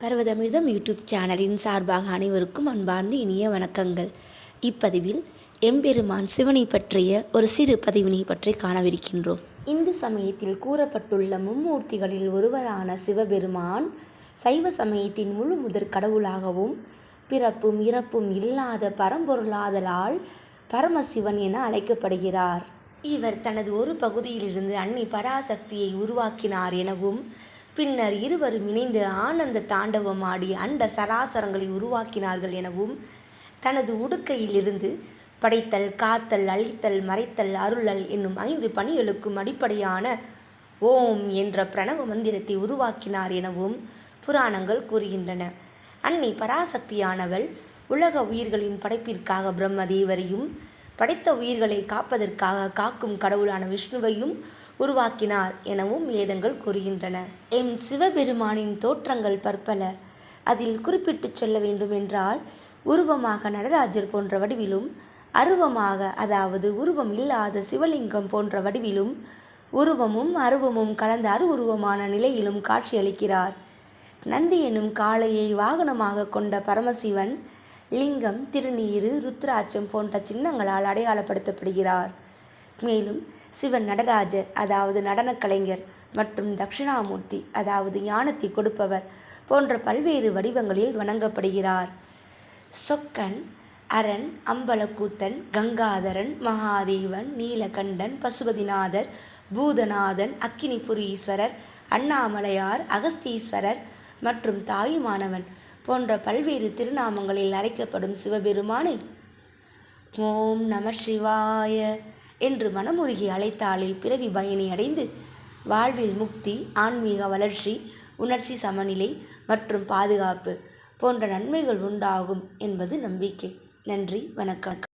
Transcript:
பர்வதமிர்தம் YouTube சேனலின் சார்பாக அனைவருக்கும் அன்பார்ந்த இனிய வணக்கங்கள். இப்பதிவில் எம்பெருமான் சிவனை பற்றிய ஒரு சிறு பதிவினை பற்றி காணவிருக்கின்றோம். இந்து சமயத்தில் கூறப்பட்டுள்ள மும்மூர்த்திகளில் ஒருவரான சிவபெருமான் சைவ சமயத்தின் முழு முதற் கடவுளாகவும் பிறப்பும் இறப்பும் இல்லாத பரம்பொருளாதலால் பரமசிவன் என அழைக்கப்படுகிறார். இவர் தனது ஒரு பகுதியிலிருந்து அன்னி பராசக்தியை உருவாக்கினார் எனவும் பின்னர் இருவரும் இணைந்து ஆனந்த தாண்டவம் ஆடி அண்ட சராசரங்களை உருவாக்கினார்கள் எனவும் தனது உடுக்கையிலிருந்து படைத்தல் காத்தல் அழித்தல் மறைத்தல் அருளல் என்னும் ஐந்து பணிகளுக்கும் அடிப்படையான ஓம் என்ற பிரணவ மந்திரத்தை உருவாக்கினார் எனவும் புராணங்கள் கூறுகின்றன. அன்னை பராசக்தியானவள் உலக உயிர்களின் படைப்பிற்காக பிரம்மதேவரையும் படைத்த உயிர்களை காப்பதற்காக காக்கும் கடவுளான விஷ்ணுவையும் உருவாக்கினார் எனவும் வேதங்கள் கூறுகின்றன. எம் சிவபெருமானின் தோற்றங்கள் பற்பல. அதில் குறிப்பிட்டுச் சொல்ல வேண்டுமென்றால் உருவமாக நடராஜர் போன்ற வடிவிலும் அருவமாக அதாவது உருவம் இல்லாத சிவலிங்கம் போன்ற வடிவிலும் உருவமும் அருவமும் கலந்த அருவுருவமான நிலையிலும் காட்சியளிக்கிறார். நந்தி எனும் காளையை வாகனமாக கொண்ட பரமசிவன் லிங்கம் திருநீறு ருத்ராட்சம் போன்ற சின்னங்களால் அடையாளப்படுத்தப்படுகிறார். மேலும் சிவன் நடராஜர் அதாவது நடனக் கலைஞர் மற்றும் தட்சிணாமூர்த்தி அதாவது ஞானத்தை கொடுப்பவர் போன்ற பல்வேறு வடிவங்களில் வணங்கப்படுகிறார். சொக்கன் அரண் அம்பலக்கூத்தன் கங்காதரன் மகாதேவன் நீலகண்டன் பசுபதிநாதர் பூதநாதன் அக்கினிபுரீஸ்வரர் அண்ணாமலையார் அகஸ்தீஸ்வரர் மற்றும் தாயுமானவன் போன்ற பல்வேறு திருநாமங்களில் அழைக்கப்படும் சிவபெருமானை ஓம் நம சிவாய என்று மனமுருகி அழைத்தாலே பிறவி பயனை அடைந்து வாழ்வில் முக்தி ஆன்மீக வளர்ச்சி உணர்ச்சி சமநிலை மற்றும் பாதுகாப்பு போன்ற நன்மைகள் உண்டாகும் என்பது நம்பிக்கை. நன்றி வணக்கம்.